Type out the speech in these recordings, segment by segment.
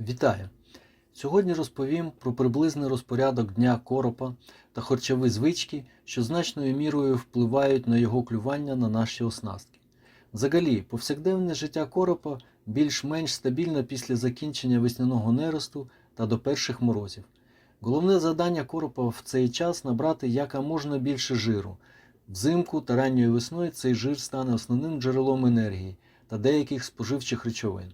Вітаю! Сьогодні розповім про приблизний розпорядок дня коропа та харчові звички, що значною мірою впливають на його клювання на наші оснастки. Взагалі, повсякденне життя коропа більш-менш стабільне після закінчення весняного неросту та до перших морозів. Головне завдання коропа в цей час набрати яка можна більше жиру. Взимку та ранньою весною цей жир стане основним джерелом енергії та деяких споживчих речовин.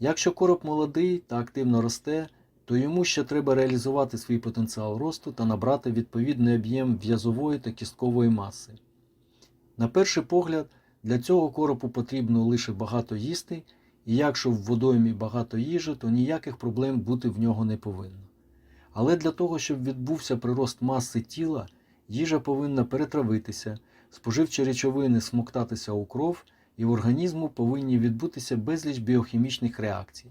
Якщо короб молодий та активно росте, то йому ще треба реалізувати свій потенціал росту та набрати відповідний об'єм в'язової та кісткової маси. На перший погляд, для цього коропу потрібно лише багато їсти, і якщо в водоймі багато їжі, то ніяких проблем бути в нього не повинно. Але для того, щоб відбувся прирост маси тіла, їжа повинна перетравитися, споживчі речовини смоктатися у кров, і в організму повинні відбутися безліч біохімічних реакцій.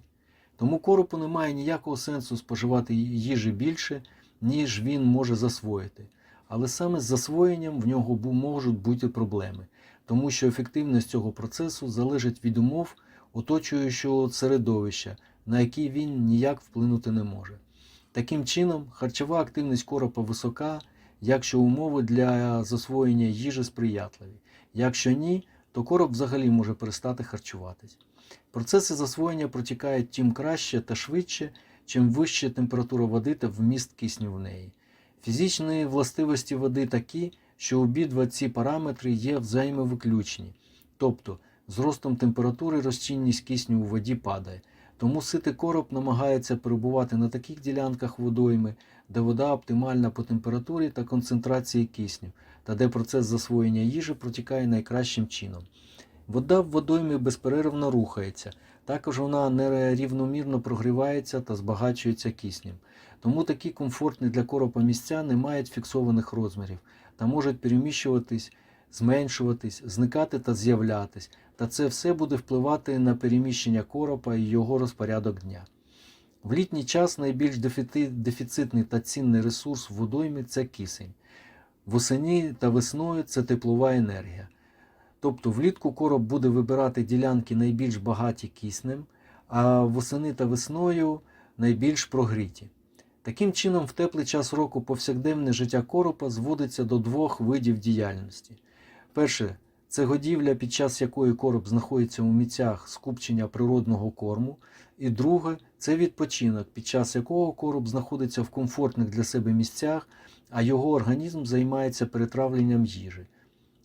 Тому коропу немає ніякого сенсу споживати їжі більше, ніж він може засвоїти. Але саме з засвоєнням в нього можуть бути проблеми, тому що ефективність цього процесу залежить від умов оточуючого середовища, на які він ніяк вплинути не може. Таким чином, харчова активність коропа висока, якщо умови для засвоєння їжі сприятливі. Якщо ні, то короб взагалі може перестати харчуватись. Процеси засвоєння протікають тим краще та швидше, чим вища температура води та вміст кисню в неї. Фізичні властивості води такі, що обидва ці параметри є взаємовиключні, тобто з ростом температури розчинність кисню у воді падає. Тому ситий короб намагається перебувати на таких ділянках водойми, де вода оптимальна по температурі та концентрації кисню, та де процес засвоєння їжі протікає найкращим чином. Вода в водоймі безперервно рухається, також вона нерівномірно прогрівається та збагачується киснем. Тому такі комфортні для коропа місця не мають фіксованих розмірів та можуть переміщуватись, зменшуватись, зникати та з'являтись, та це все буде впливати на переміщення коропа і його розпорядок дня. В літній час найбільш дефіцитний та цінний ресурс в водоймі це кисень. Восені та весною це теплова енергія. Тобто влітку короб буде вибирати ділянки найбільш багаті киснем, а восени та весною найбільш прогріті. Таким чином, в теплий час року повсякденне життя коропа зводиться до двох видів діяльності. Перше це годівля, під час якої короб знаходиться у місцях скупчення природного корму. І друге це відпочинок, під час якого короб знаходиться в комфортних для себе місцях, а його організм займається перетравленням їжі.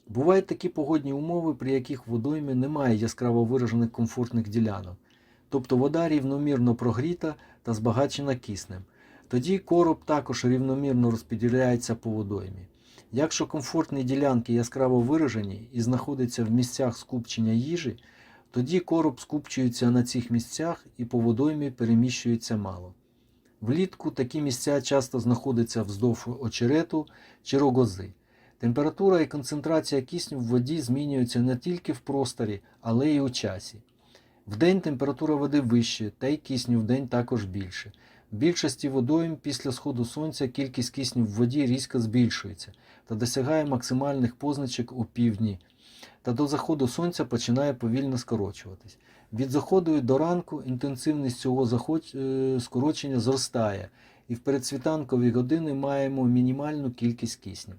Бувають такі погодні умови, при яких в водоймі немає яскраво виражених комфортних ділянок, тобто вода рівномірно прогріта та збагачена киснем. Тоді короб також рівномірно розподіляється по водоймі. Якщо комфортні ділянки яскраво виражені і знаходяться в місцях скупчення їжі, тоді короб скупчується на цих місцях і по водоймі переміщується мало. Влітку такі місця часто знаходяться вздовж очерету чи рогози. Температура і концентрація кисню в воді змінюються не тільки в просторі, але й у часі. Вдень температура води вища, та й кисню вдень також більше. В більшості водойм після сходу сонця кількість кисню в воді різко збільшується та досягає максимальних позначок у півдні, та до заходу сонця починає повільно скорочуватись. Від заходу до ранку інтенсивність цього е, скорочення зростає, і в передсвітанкові години маємо мінімальну кількість кисню.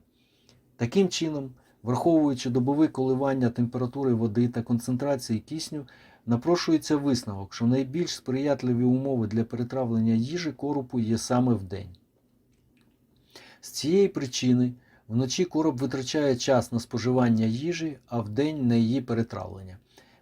Таким чином, враховуючи добові коливання температури води та концентрації кисню, напрошується висновок, що найбільш сприятливі умови для перетравлення їжі коропу є саме вдень. З цієї причини вночі короб витрачає час на споживання їжі, а вдень на її перетравлення.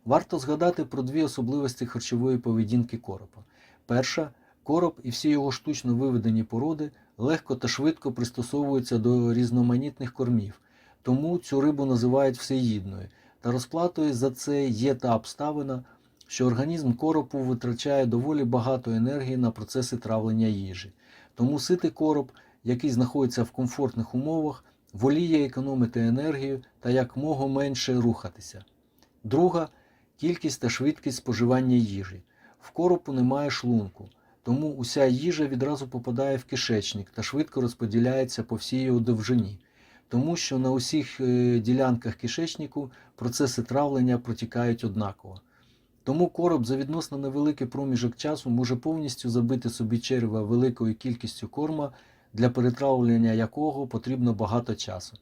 Варто згадати про дві особливості харчової поведінки коропа. Перша короб і всі його штучно виведені породи легко та швидко пристосовуються до різноманітних кормів, тому цю рибу називають всеїдною, та розплатою за це є та обставина, що організм коропу витрачає доволі багато енергії на процеси травлення їжі. Тому ситий короб, який знаходиться в комфортних умовах, воліє економити енергію та якмога менше рухатися. Друга кількість та швидкість споживання їжі. В коропу немає шлунку, тому уся їжа відразу попадає в кишечник та швидко розподіляється по всій його довжині, тому що на усіх е, ділянках кишечнику процеси травлення протікають однаково. Тому короб за відносно невеликий проміжок часу може повністю забити собі черва великою кількістю корма, для перетравлення якого потрібно багато часу.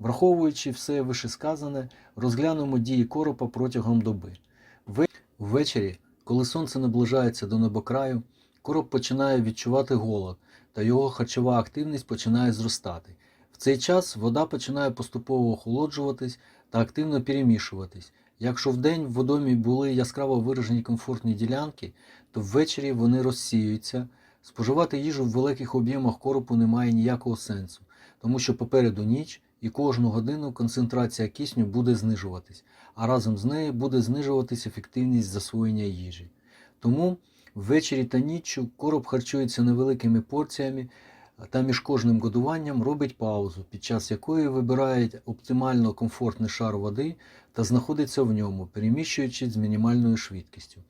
Враховуючи все вишесказане, розглянемо дії коропа протягом доби. Ввечері, коли сонце наближається до небокраю, короб починає відчувати голод, та його харчова активність починає зростати. В цей час вода починає поступово охолоджуватись та активно перемішуватись. Якщо вдень в водомі були яскраво виражені комфортні ділянки, то ввечері вони розсіюються. Споживати їжу в великих об'ємах коропу немає ніякого сенсу, тому що попереду ніч і кожну годину концентрація кисню буде знижуватись, а разом з нею буде знижуватись ефективність засвоєння їжі. Тому ввечері та ніччю короб харчується невеликими порціями та між кожним годуванням робить паузу, під час якої вибирає оптимально комфортний шар води та знаходиться в ньому, переміщуючись з мінімальною швидкістю.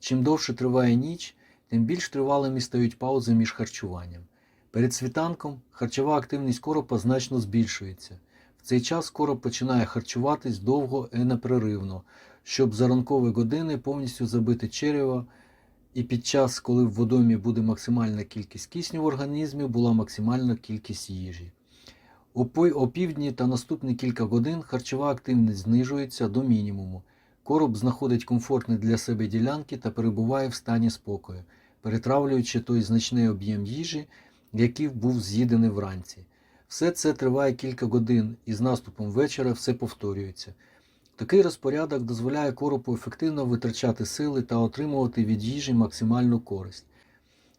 Чим довше триває ніч, тим більш тривалими стають паузи між харчуванням. Перед світанком харчова активність коропа значно збільшується. В цей час короб починає харчуватись довго і непреривно, щоб за ранкові години повністю забити черево, і під час, коли в водомі буде максимальна кількість кисню в організмі, була максимальна кількість їжі. О півдні та наступні кілька годин харчова активність знижується до мінімуму. Короб знаходить комфортні для себе ділянки та перебуває в стані спокою, перетравлюючи той значний об'єм їжі, який був з'їдений вранці. Все це триває кілька годин, і з наступом вечора все повторюється. Такий розпорядок дозволяє коропу ефективно витрачати сили та отримувати від їжі максимальну користь.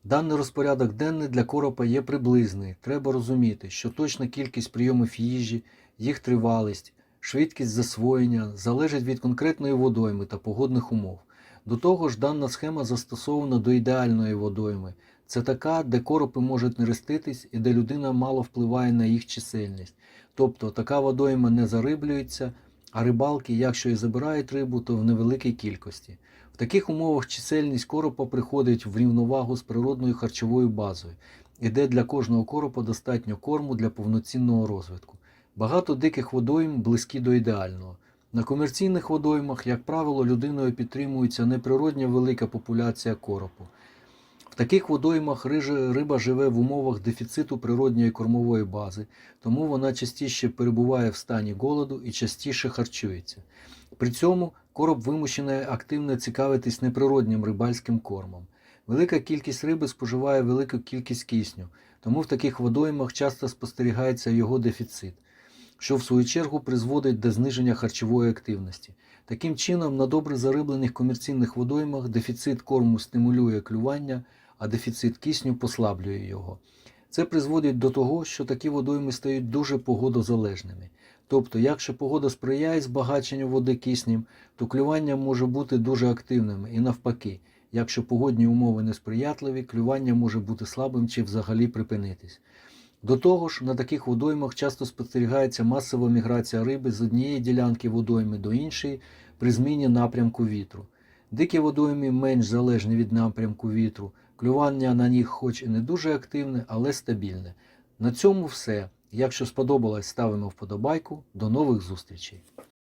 Даний розпорядок денний для коропа є приблизний. Треба розуміти, що точна кількість прийомів їжі, їх тривалість, швидкість засвоєння залежить від конкретної водойми та погодних умов. До того ж, дана схема застосована до ідеальної водойми. Це така, де коропи можуть нереститись і де людина мало впливає на їх чисельність. Тобто така водойма не зариблюється, а рибалки, якщо і забирають рибу, то в невеликій кількості. В таких умовах чисельність коропа приходить в рівновагу з природною харчовою базою, і де для кожного коропа достатньо корму для повноцінного розвитку. Багато диких водойм близькі до ідеального. На комерційних водоймах, як правило, людиною підтримується неприродня велика популяція коропу. Таких водоймах риба живе в умовах дефіциту природньої кормової бази, тому вона частіше перебуває в стані голоду і частіше харчується. При цьому короб вимушений активно цікавитись неприроднім рибальським кормом. Велика кількість риби споживає велику кількість кисню, тому в таких водоймах часто спостерігається його дефіцит, що в свою чергу призводить до зниження харчової активності. Таким чином, на добре зариблених комерційних водоймах дефіцит корму стимулює клювання, а дефіцит кисню послаблює його. Це призводить до того, що такі водойми стають дуже погодозалежними. Тобто, якщо погода сприяє збагаченню води киснем, то клювання може бути дуже активним і навпаки, якщо погодні умови несприятливі, клювання може бути слабим чи взагалі припинитись. До того ж, на таких водоймах часто спостерігається масова міграція риби з однієї ділянки водойми до іншої при зміні напрямку вітру. Дикі водойми менш залежні від напрямку вітру, клювання на них хоч і не дуже активне, але стабільне. На цьому все. Якщо сподобалось, ставимо вподобайку. До нових зустрічей!